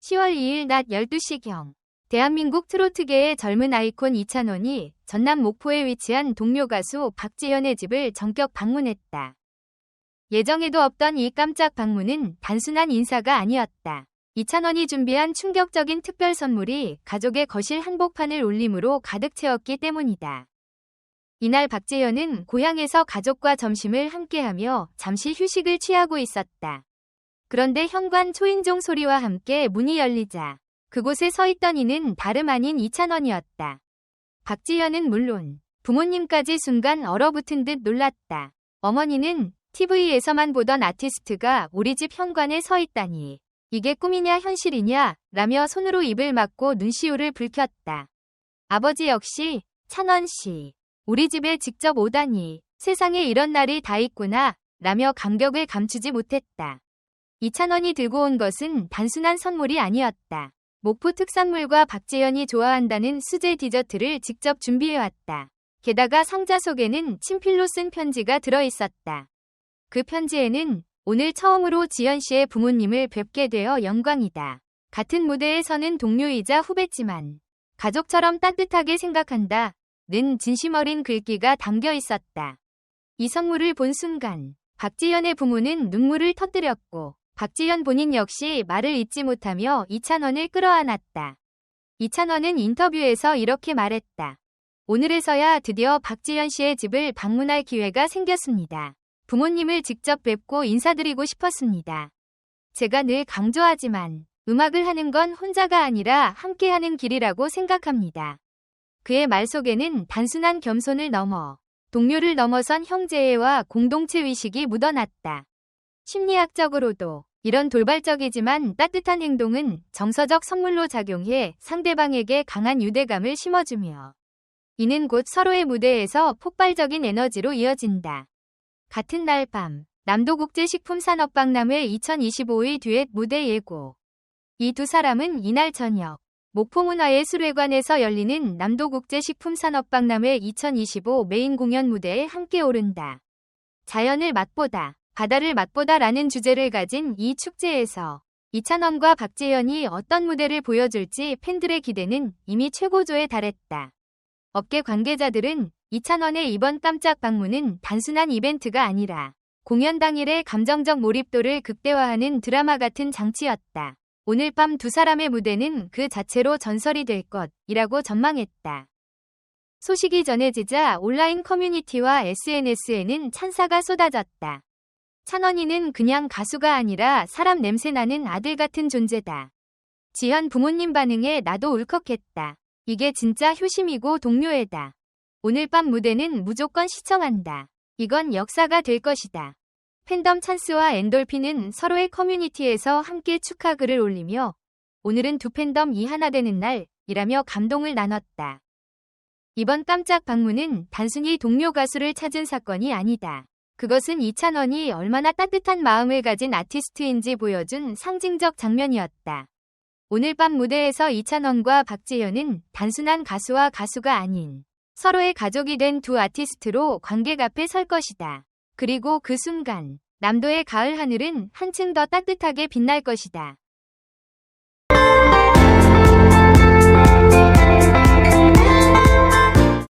(10월 2일) 낮 12시경 대한민국 트로트계의 젊은 아이콘 이찬원이 전남 목포에 위치한 동료 가수 박지현의 집을 전격 방문했다. 예정에도 없던 이 깜짝 방문은 단순한 인사가 아니었다. 이찬원이 준비한 충격적인 특별 선물이 가족의 거실 한복판을 울림으로 가득 채웠기 때문이다. 이날 박재현은 고향에서 가족과 점심을 함께하며 잠시 휴식을 취하고 있었다. 그런데 현관 초인종 소리와 함께 문이 열리자 그곳에 서 있던 이는 다름 아닌 이찬원이었다. 박지현은 물론 부모님까지 순간 얼어붙은 듯 놀랐다. 어머니는 TV에서만 보던 아티스트가 우리 집 현관에 서 있다니. 이게 꿈이냐 현실이냐 라며 손으로 입을 막고 눈시울을 붉혔다. 아버지 역시 찬원 씨. 우리 집에 직접 오다니 세상에 이런 날이 다 있구나 라며 감격을 감추지 못했다. 이찬원이 들고 온 것은 단순한 선물이 아니었다. 목포 특산물과 박재현이 좋아한다는 수제 디저트를 직접 준비해왔다. 게다가 상자 속에는 친필로 쓴 편지가 들어있었다. 그 편지에는 오늘 처음으로 지현 씨의 부모님을 뵙게 되어 영광이다. 같은 무대에 서는 동료이자 후배지만 가족처럼 따뜻하게 생각한다. 는 진심 어린 글귀가 담겨 있었다. 이 선물을 본 순간 박지현의 부모는 눈물을 터뜨렸고 박지현 본인 역시 말을 잇지 못하며 이찬원을 끌어안았다. 이찬원은 인터뷰에서 이렇게 말했다. 오늘에서야 드디어 박지현 씨의 집을 방문할 기회가 생겼습니다. 부모님을 직접 뵙고 인사드리고 싶었습니다. 제가 늘 강조하지만 음악을 하는 건 혼자가 아니라 함께하는 길이라고 생각합니다. 그의 말 속에는 단순한 겸손을 넘어 동료를 넘어선 형제애와 공동체 의식이 묻어났다. 심리학적으로도 이런 돌발적이지만 따뜻한 행동은 정서적 선물로 작용해 상대방에게 강한 유대감을 심어주며 이는 곧 서로의 무대에서 폭발적인 에너지로 이어진다. 같은 날 밤 남도국제식품산업박람회 2025의 듀엣 무대 예고 이 두 사람은 이날 저녁 목포문화예술회관에서 열리는 남도국제식품산업박람회 2025 메인 공연 무대에 함께 오른다. 자연을 맛보다, 바다를 맛보다 라는 주제를 가진 이 축제에서 이찬원과 박재현이 어떤 무대를 보여줄지 팬들의 기대는 이미 최고조에 달했다. 업계 관계자들은 이찬원의 이번 깜짝 방문은 단순한 이벤트가 아니라 공연 당일의 감정적 몰입도를 극대화하는 드라마 같은 장치였다. 오늘 밤 두 사람의 무대는 그 자체로 전설이 될 것이라고 전망했다. 소식이 전해지자 온라인 커뮤니티와 SNS에는 찬사가 쏟아졌다. 찬원이는 그냥 가수가 아니라 사람 냄새나는 아들 같은 존재다. 지현 부모님 반응에 나도 울컥했다. 이게 진짜 효심이고 동료애다. 오늘 밤 무대는 무조건 시청한다. 이건 역사가 될 것이다. 팬덤 찬스와 엔돌핀은 서로의 커뮤니티에서 함께 축하 글을 올리며 오늘은 두 팬덤 이 하나 되는 날이라며 감동을 나눴다. 이번 깜짝 방문은 단순히 동료 가수를 찾은 사건이 아니다. 그것은 이찬원이 얼마나 따뜻한 마음을 가진 아티스트인지 보여준 상징적 장면이었다. 오늘 밤 무대에서 이찬원과 박재현은 단순한 가수와 가수가 아닌 서로의 가족이 된 두 아티스트로 관객 앞에 설 것이다. 그리고 그 순간 남도의 가을 하늘은 한층 더 따뜻하게 빛날 것이다.